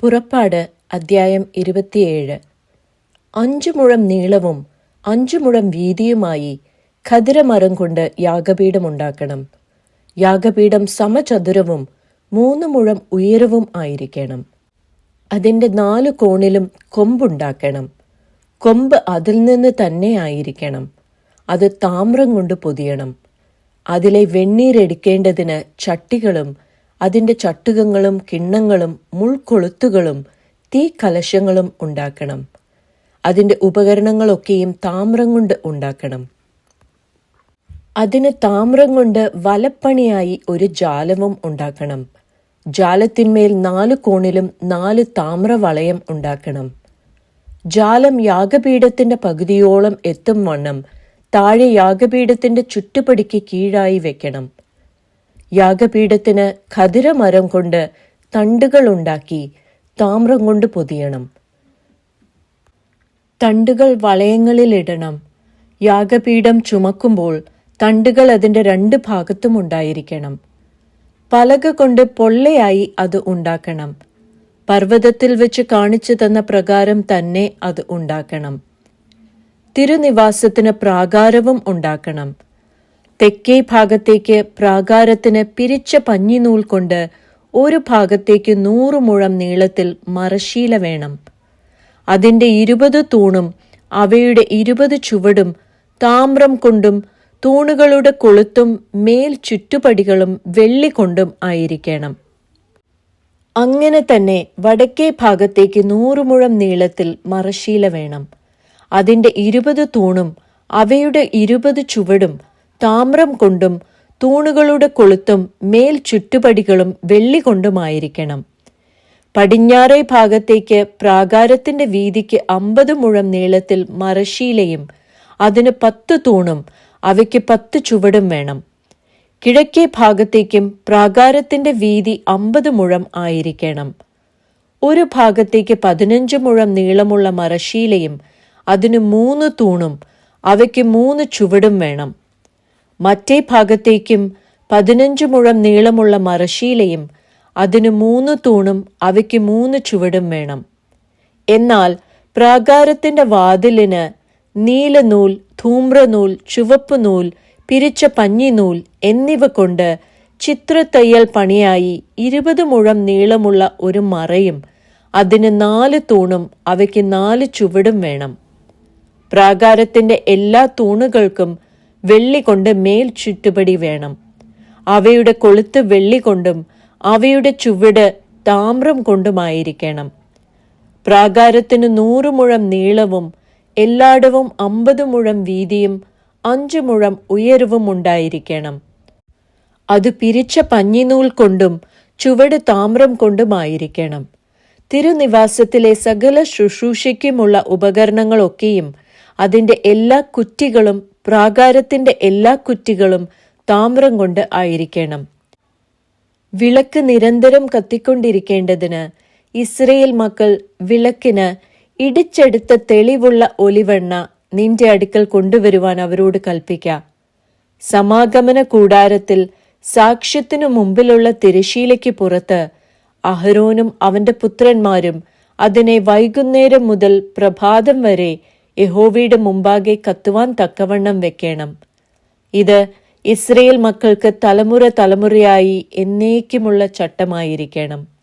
പുറപ്പാട് അദ്ധ്യായം ഇരുപത്തിയേഴ്. അഞ്ചു മുഴം നീളവും അഞ്ചു മുഴം വീതിയുമായി ഖതിരമരം കൊണ്ട് യാഗപീഠമുണ്ടാക്കണം. യാഗപീഠം സമചതുരവും മൂന്ന് മുഴം ഉയരവും ആയിരിക്കണം. അതിന്റെ നാലു കോണിലും കൊമ്പുണ്ടാക്കണം. കൊമ്പ് അതിൽ നിന്ന് തന്നെ ആയിരിക്കണം. അത് താമ്രം കൊണ്ട് പൊതിയണം. അതിലെ വെണ്ണീരെടുക്കേണ്ടതിന് ചട്ടികളും അതിന്റെ ചട്ടുകങ്ങളും കിണ്ണങ്ങളും മുൾക്കൊളുത്തുകളും തീ കലശങ്ങളും ഉണ്ടാക്കണം. അതിന്റെ ഉപകരണങ്ങളൊക്കെയും താമ്രം കൊണ്ട് ഉണ്ടാക്കണം. അതിന് താമ്രം കൊണ്ട് വലപ്പണിയായി ഒരു ജാലവും ഉണ്ടാക്കണം. ജാലത്തിന്മേൽ നാല് കോണിലും നാല് താമ്രവളയം ഉണ്ടാക്കണം. ജാലം യാഗപീഠത്തിന്റെ പകുതിയോളം എത്തും വണ്ണം താഴെ യാഗപീഠത്തിന്റെ ചുറ്റുപടിക്ക് കീഴായി വെക്കണം. യാഗപീഠത്തിന് ഖതിരമരം കൊണ്ട് തണ്ടുകൾ ഉണ്ടാക്കി താമ്രം കൊണ്ട് പൊതിയണം. തണ്ടുകൾ വളയങ്ങളിലിടണം യാഗപീഠം ചുമക്കുമ്പോൾ തണ്ടുകൾ അതിന്റെ രണ്ട് ഭാഗത്തും ഉണ്ടായിരിക്കണം. പലക കൊണ്ട് പൊള്ളയായി അത് ഉണ്ടാക്കണം. പർവതത്തിൽ വെച്ച് കാണിച്ചു തന്ന പ്രകാരം തന്നെ അത് ഉണ്ടാക്കണം. തിരുനിവാസത്തിന് പ്രാകാരവും ഉണ്ടാക്കണം. തെക്കേ ഭാഗത്തേക്ക് പ്രാകാരത്തിന് പിരിച്ച പഞ്ഞിനൂൽ കൊണ്ട് ഒരു ഭാഗത്തേക്ക് നൂറ് മുഴം നീളത്തിൽ മറശീല വേണം. അതിന്റെ ഇരുപത് തൂണും അവയുടെ ഇരുപത് ചുവടും താമ്രം കൊണ്ടും തൂണുകളുടെ കൊളുത്തും മേൽ ചുറ്റുപടികളും വെള്ളി കൊണ്ടും ആയിരിക്കണം. അങ്ങനെ തന്നെ വടക്കേ ഭാഗത്തേക്ക് നൂറ് മുഴം നീളത്തിൽ മറശീല വേണം. അതിന്റെ ഇരുപത് തൂണും അവയുടെ ഇരുപത് ചുവടും താമ്രം കൊണ്ടും തൂണുകളുടെ കൊളുത്തും മേൽ ചുറ്റുപടികളും വെള്ളി കൊണ്ടുമായിരിക്കണം. പടിഞ്ഞാറേ ഭാഗത്തേക്ക് പ്രാകാരത്തിന്റെ വീതിക്ക് അമ്പത് മുഴം നീളത്തിൽ മറശീലയും അതിന് പത്ത് തൂണും അവയ്ക്ക് പത്ത് ചുവടും വേണം. കിഴക്കേ ഭാഗത്തേക്കും പ്രാകാരത്തിന്റെ വീതി അമ്പത് മുഴം ആയിരിക്കണം. ഒരു ഭാഗത്തേക്ക് പതിനഞ്ച് മുഴം നീളമുള്ള മറശീലയും അതിന് മൂന്ന് തൂണും അവയ്ക്ക് മൂന്ന് ചുവടും വേണം. മറ്റേ ഭാഗത്തേക്കും പതിനഞ്ച് മുഴം നീളമുള്ള മറശീലയും അതിനു മൂന്ന് തൂണും അവയ്ക്ക് മൂന്ന് ചുവടും വേണം. എന്നാൽ പ്രാകാരത്തിന്റെ വാതിലിന് നീലനൂൽ ധൂമ്രനൂൽ ചുവപ്പ് നൂൽ പിരിച്ച പഞ്ഞിനൂൽ എന്നിവ കൊണ്ട് ചിത്രത്തയ്യൽ പണിയായി ഇരുപത് മുഴം നീളമുള്ള ഒരു മറയും അതിന് നാല് തൂണും അവയ്ക്ക് നാല് ചുവടും വേണം. പ്രാകാരത്തിന്റെ എല്ലാ തൂണുകൾക്കും വെള്ളി കൊണ്ട് മേൽ ചുറ്റുപടി വേണം. അവയുടെ കൊളുത്ത് വെള്ളി കൊണ്ടും അവയുടെ ചുവട് താമ്രം കൊണ്ടുമായിരിക്കണം. പ്രാകാരത്തിന് നൂറ് മുഴം നീളവും എല്ലായിടവും അമ്പത് മുഴം വീതിയും അഞ്ചു മുഴം ഉയരവും ഉണ്ടായിരിക്കണം. അത് പിരിച്ച പഞ്ഞിനൂൽ കൊണ്ടും ചുവട് താമ്രം കൊണ്ടുമായിരിക്കണം. തിരുനിവാസത്തിലെ സകല ശുശ്രൂഷയ്ക്കുമുള്ള ഉപകരണങ്ങളൊക്കെയും അതിന്റെ എല്ലാ കുറ്റികളും പ്രാകാരത്തിന്റെ എല്ലാ കുറ്റികളും താമ്രം കൊണ്ട് ആയിരിക്കണം. വിളക്ക് നിരന്തരം കത്തിക്കൊണ്ടിരിക്കേണ്ടതിന് ഇസ്രയേൽ മക്കൾ വിളക്കിന് ഇടിച്ചെടുത്ത തെളിവുള്ള ഒലിവെണ്ണ നിന്റെ അടുക്കൽ കൊണ്ടുവരുവാൻ അവരോട് കൽപ്പിക്ക. സമാഗമന കൂടാരത്തിൽ സാക്ഷ്യത്തിനു മുമ്പിലുള്ള തിരശീലയ്ക്ക് പുറത്ത് അഹരോനും അവന്റെ പുത്രന്മാരും അതിനെ വൈകുന്നേരം മുതൽ പ്രഭാതം വരെ യഹോവയുടെ മുമ്പാകെ കത്തുവാൻ തക്കവണ്ണം വെക്കണം. ഇത് ഇസ്രയേൽ മക്കൾക്ക് തലമുറ തലമുറയായി എന്നേക്കുമുള്ള ചട്ടമായിരിക്കണം.